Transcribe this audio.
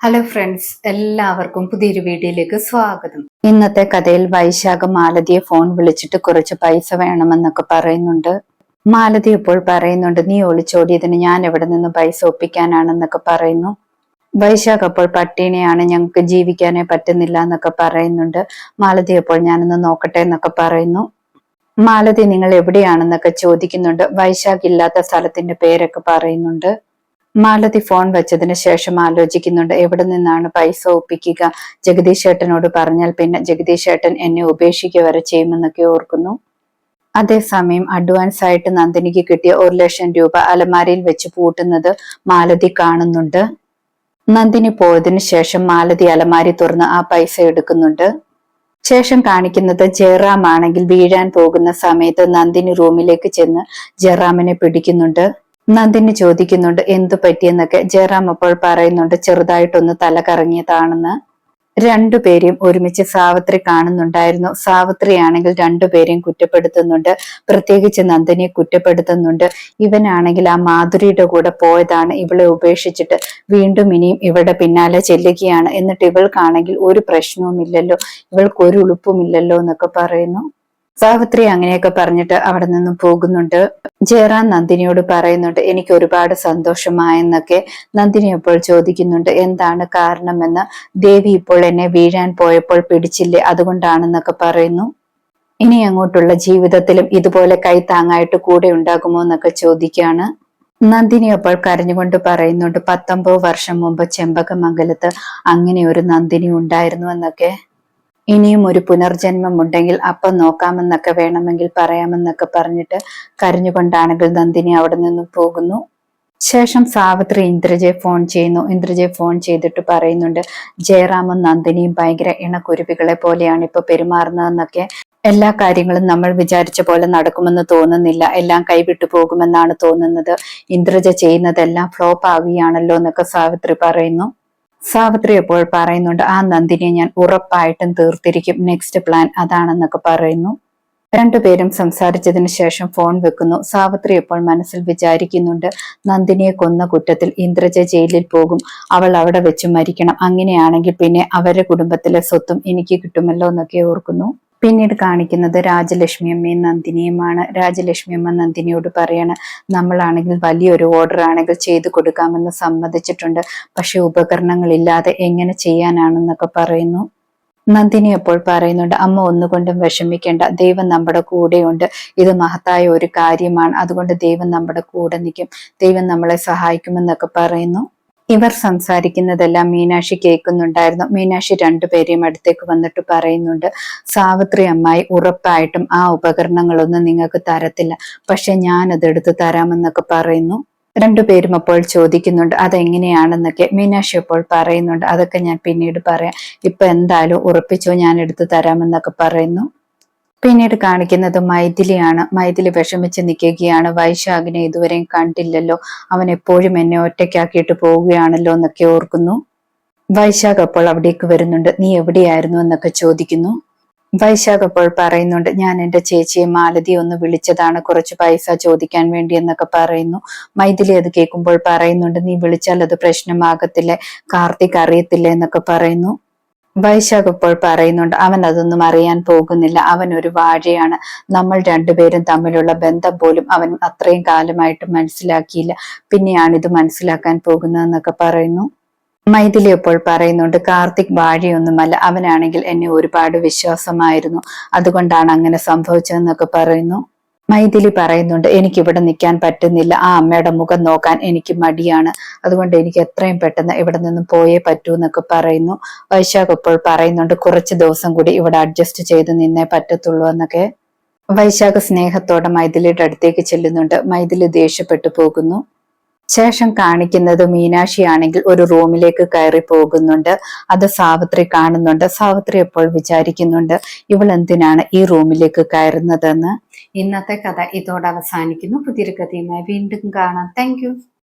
Hello friends എല്ലാവർക്കും പുതിയൊരു വീഡിയോയിലേക്ക് സ്വാഗതം. ഇന്നത്തെ കഥയിൽ വൈശാഖ മാലതിയെ ഫോൺ വിളിച്ചിട്ട് കുറച്ച് പൈസ വേണമെന്നൊക്കെ പറയുന്നുണ്ട്. മാലതി ഇപ്പോൾ പറയുന്നുണ്ട് നീ ഒളിച്ചോടിയതിന് ഞാൻ എവിടെ നിന്ന് പൈസ ഒപ്പിക്കാനാണെന്നൊക്കെ പറയുന്നു. വൈശാഖ് അപ്പോൾ പട്ടിണിയാണ് ഞങ്ങൾക്ക് ജീവിക്കാനേ പറ്റുന്നില്ല എന്നൊക്കെ പറയുന്നുണ്ട്. മാലതി അപ്പോൾ ഞാനൊന്ന് നോക്കട്ടെ എന്നൊക്കെ പറയുന്നു. മാലതി നിങ്ങൾ എവിടെയാണെന്നൊക്കെ ചോദിക്കുന്നുണ്ട്. വൈശാഖ് ഇല്ലാത്ത സ്ഥലത്തിന്റെ പേരൊക്കെ പറയുന്നുണ്ട്. മാലതി ഫോൺ വെച്ചതിന് ശേഷം ആലോചിക്കുന്നുണ്ട് എവിടെ നിന്നാണ് പൈസ ഒപ്പിക്കുക. ജഗദീഷ് ഏട്ടനോട് പറഞ്ഞാൽ പിന്നെ ജഗദീഷ് ഏട്ടൻ എന്നെ ഉപേക്ഷിക്കുക വരെ ചെയ്യുമെന്നൊക്കെ ഓർക്കുന്നു. അതേസമയം അഡ്വാൻസ് ആയിട്ട് നന്ദിനിക്ക് കിട്ടിയ ഒരു ലക്ഷം രൂപ അലമാരയിൽ വെച്ച് പൂട്ടുന്നത് മാലതി കാണുന്നുണ്ട്. നന്ദിനി പോയതിനു ശേഷം മാലതി അലമാരി തുറന്ന് ആ പൈസ എടുക്കുന്നുണ്ട്. ശേഷം കാണിക്കുന്നത് ജയറാം ആണെങ്കിൽ വീഴാൻ പോകുന്ന സമയത്ത് നന്ദിനി റൂമിലേക്ക് ചെന്ന് ജയറാമിനെ പിടിക്കുന്നുണ്ട്. നന്ദിനി ചോദിക്കുന്നുണ്ട് എന്തു പറ്റിയെന്നൊക്കെ? ജയറാം അപ്പോൾ പറയുന്നുണ്ട് ചെറുതായിട്ടൊന്ന് തല കറങ്ങിയതാണെന്ന് രണ്ടുപേരെയും ഒരുമിച്ച് സാവിത്രി കാണുന്നുണ്ടായിരുന്നു. സാവിത്രി ആണെങ്കിൽ രണ്ടുപേരെയും കുറ്റപ്പെടുത്തുന്നുണ്ട് പ്രത്യേകിച്ച് നന്ദിനിയെ കുറ്റപ്പെടുത്തുന്നുണ്ട്. ഇവനാണെങ്കിൽ ആ മാധുരിയുടെ കൂടെ പോയതാണ് ഇവളെ ഉപേക്ഷിച്ചിട്ട് വീണ്ടും ഇനിയും ഇവളുടെ പിന്നാലെ ചെല്ലുകയാണ്. എന്നിട്ട് ഇവൾക്കാണെങ്കിൽ ഒരു പ്രശ്നവുമില്ലല്ലോ ഇവൾക്ക് ഒരു ഉളുപ്പുമില്ലല്ലോ എന്നൊക്കെ പറയുന്നു. സാവിത്രി അങ്ങനെയൊക്കെ പറഞ്ഞിട്ട് അവിടെ നിന്നും പോകുന്നുണ്ട്. ജയറാം നന്ദിനിയോട് പറയുന്നുണ്ട് എനിക്ക് ഒരുപാട് സന്തോഷമായെന്നൊക്കെ നന്ദിനി അപ്പോൾ ചോദിക്കുന്നുണ്ട്. എന്താണ് കാരണമെന്ന്? ദേവി ഇപ്പോൾ എന്നെ വീഴാൻ പോയപ്പോൾ പിടിച്ചില്ലേ? അതുകൊണ്ടാണെന്നൊക്കെ പറയുന്നു. ഇനി അങ്ങോട്ടുള്ള ജീവിതത്തിലും ഇതുപോലെ കൈത്താങ്ങായിട്ട് കൂടെ ഉണ്ടാകുമോ എന്നൊക്കെ ചോദിക്കുകയാണ്. നന്ദിനി അപ്പോൾ കരഞ്ഞുകൊണ്ട് പറയുന്നുണ്ട് പത്തൊമ്പത് വർഷം മുമ്പ് ചെമ്പകമംഗലത്ത് അങ്ങനെ ഒരു നന്ദിനി ഉണ്ടായിരുന്നു എന്നൊക്കെ. ഇനിയും ഒരു പുനർജന്മം ഉണ്ടെങ്കിൽ അപ്പം നോക്കാമെന്നൊക്കെ വേണമെങ്കിൽ പറയാമെന്നൊക്കെ പറഞ്ഞിട്ട് കരഞ്ഞുകൊണ്ടാണെങ്കിൽ നന്ദിനി അവിടെ നിന്നും പോകുന്നു. ശേഷം സാവിത്രി ഇന്ദ്രജയെ ഫോൺ ചെയ്യുന്നു. ഇന്ദ്രജയെ ഫോൺ ചെയ്തിട്ട് പറയുന്നുണ്ട് ജയറാമും നന്ദിനിയും ഭയങ്കര ഇണക്കുരുവികളെ പോലെയാണ് ഇപ്പൊ പെരുമാറുന്നതെന്നൊക്കെ. എല്ലാ കാര്യങ്ങളും നമ്മൾ വിചാരിച്ച പോലെ നടക്കുമെന്ന് തോന്നുന്നില്ല. എല്ലാം കൈവിട്ടു പോകുമെന്നാണ് തോന്നുന്നത്. ഇന്ദ്രജ ചെയ്യുന്നതെല്ലാം ഫ്ലോപ്പ് ആവുകയാണല്ലോ എന്നൊക്കെ സാവിത്രി പറയുന്നു. സാവിത്രി അപ്പോൾ പറയുന്നുണ്ട് ആ നന്ദിനെ ഞാൻ ഉറപ്പായിട്ടും തീർത്തിരിക്കും. നെക്സ്റ്റ് പ്ലാൻ അതാണെന്നൊക്കെ പറയുന്നു. രണ്ടുപേരും സംസാരിച്ചതിന് ശേഷം ഫോൺ വെക്കുന്നു. സാവിത്രി എപ്പോൾ മനസ്സിൽ വിചാരിക്കുന്നുണ്ട് നന്ദിനിയെ കൊന്ന കുറ്റത്തിൽ ഇന്ദ്രജ ജയിലിൽ പോകും. അവൾ അവിടെ വെച്ച് മരിക്കണം. അങ്ങനെയാണെങ്കിൽ പിന്നെ അവരുടെ കുടുംബത്തിലെ സ്വത്തും എനിക്ക് കിട്ടുമല്ലോ എന്നൊക്കെ ഓർക്കുന്നു. പിന്നീട് കാണിക്കുന്നത് രാജലക്ഷ്മി അമ്മയും നന്ദിനിയുമാണ്. രാജലക്ഷ്മി അമ്മ നന്ദിനിയോട് പറയാണ് നമ്മളാണെങ്കിൽ വലിയൊരു ഓർഡർ ആണെങ്കിൽ ചെയ്തു കൊടുക്കാമെന്ന് സമ്മതിച്ചിട്ടുണ്ട്. പക്ഷെ ഉപകരണങ്ങളില്ലാതെ എങ്ങനെ ചെയ്യാനാണെന്നൊക്കെ പറയുന്നു. നന്ദിനി അപ്പോൾ പറയുന്നുണ്ട് അമ്മ ഒന്നുകൊണ്ടും വിഷമിക്കേണ്ട. ദൈവം നമ്മുടെ കൂടെയുണ്ട്. ഇത് മഹത്തായ ഒരു കാര്യമാണ്. അതുകൊണ്ട് ദൈവം നമ്മുടെ കൂടെ നിൽക്കും. ദൈവം നമ്മളെ സഹായിക്കുമെന്നൊക്കെ പറയുന്നു. ഇവർ സംസാരിക്കുന്നതെല്ലാം മീനാക്ഷി കേൾക്കുന്നുണ്ടായിരുന്നു. മീനാക്ഷി രണ്ടുപേരെയും അടുത്തേക്ക് വന്നിട്ട് പറയുന്നുണ്ട് സാവിത്രി അമ്മായി ഉറപ്പായിട്ടും ആ ഉപകരണങ്ങളൊന്നും നിങ്ങൾക്ക് തരത്തില്ല. പക്ഷെ ഞാൻ അതെടുത്ത് തരാമെന്നൊക്കെ പറയുന്നു. രണ്ടുപേരും അപ്പോൾ ചോദിക്കുന്നുണ്ട് അതെങ്ങനെയാണെന്നൊക്കെ. മീനാക്ഷി അപ്പോൾ പറയുന്നുണ്ട് അതൊക്കെ ഞാൻ പിന്നീട് പറയാം. ഇപ്പൊ എന്തായാലും ഉറപ്പിച്ചോ ഞാൻ എടുത്തു തരാമെന്നൊക്കെ പറയുന്നു. പിന്നീട് കാണിക്കുന്നത് മൈഥിലിയാണ്. മൈഥിലി വിഷമിച്ച് നിൽക്കുകയാണ്. വൈശാഖിനെ ഇതുവരെയും കണ്ടില്ലല്ലോ. അവൻ എപ്പോഴും എന്നെ ഒറ്റയ്ക്കാക്കിയിട്ട് പോവുകയാണല്ലോ എന്നൊക്കെ ഓർക്കുന്നു. വൈശാഖ് അപ്പോൾ അവിടേക്ക് വരുന്നുണ്ട്. നീ എവിടെയായിരുന്നു? എന്നൊക്കെ ചോദിക്കുന്നു. വൈശാഖ് അപ്പോൾ പറയുന്നുണ്ട് ഞാൻ എന്റെ ചേച്ചിയെ മാലതി ഒന്ന് വിളിച്ചതാണ്. കുറച്ച് പൈസ ചോദിക്കാൻ വേണ്ടി എന്നൊക്കെ പറയുന്നു. മൈഥിലി അത് കേൾക്കുമ്പോൾ പറയുന്നുണ്ട് നീ വിളിച്ചാൽ അത് പ്രശ്നമാകത്തില്ലേ. കാർത്തിക് അറിയത്തില്ല എന്നൊക്കെ പറയുന്നു. വൈശാഖ് ഇപ്പോൾ പറയുന്നുണ്ട് അവൻ അതൊന്നും അറിയാൻ പോകുന്നില്ല. അവൻ ഒരു വാഴയാണ്. നമ്മൾ രണ്ടുപേരും തമ്മിലുള്ള ബന്ധം പോലും അവൻ അത്രയും കാലമായിട്ട് മനസ്സിലാക്കിയില്ല. പിന്നെയാണ് ഇത് മനസ്സിലാക്കാൻ പോകുന്നതെന്നൊക്കെ പറയുന്നു. മൈഥിലി ഇപ്പോൾ പറയുന്നുണ്ട് കാർത്തിക് വാഴയൊന്നുമല്ല. അവനാണെങ്കിൽ എന്നെ ഒരുപാട് വിശ്വാസമായിരുന്നു. അതുകൊണ്ടാണ് അങ്ങനെ സംഭവിച്ചതെന്നൊക്കെ പറയുന്നു. മൈഥിലി പറയുന്നുണ്ട് എനിക്ക് ഇവിടെ നിൽക്കാൻ പറ്റുന്നില്ല. ആ അമ്മയുടെ മുഖം നോക്കാൻ എനിക്ക് മടിയാണ്. അതുകൊണ്ട് എനിക്ക് എത്രയും പെട്ടെന്ന് ഇവിടെ നിന്നും പോയേ പറ്റൂ എന്നൊക്കെ പറയുന്നു. വൈശാഖ് ഇപ്പോൾ പറയുന്നുണ്ട് കുറച്ച് ദിവസം കൂടി ഇവിടെ അഡ്ജസ്റ്റ് ചെയ്ത് നിന്നേ പറ്റത്തുള്ളൂ എന്നൊക്കെ. വൈശാഖ് സ്നേഹത്തോടെ മൈഥിലിയുടെ അടുത്തേക്ക് ചെല്ലുന്നുണ്ട്. മൈഥിലി ദേഷ്യപ്പെട്ടു പോകുന്നു. ശേഷം കാണിക്കുന്നത് മീനാക്ഷി ആണെങ്കിൽ ഒരു റൂമിലേക്ക് കയറി പോകുന്നുണ്ട്. അത് സാവിത്രി കാണുന്നുണ്ട്. സാവിത്രി എപ്പോൾ വിചാരിക്കുന്നുണ്ട് ഇവൾ എന്തിനാണ് ഈ റൂമിലേക്ക് കയറുന്നതെന്ന്? ഇന്നത്തെ കഥ ഇതോടെ അവസാനിക്കുന്നു. പുതിയൊരു കഥയുമായി വീണ്ടും കാണാം. താങ്ക്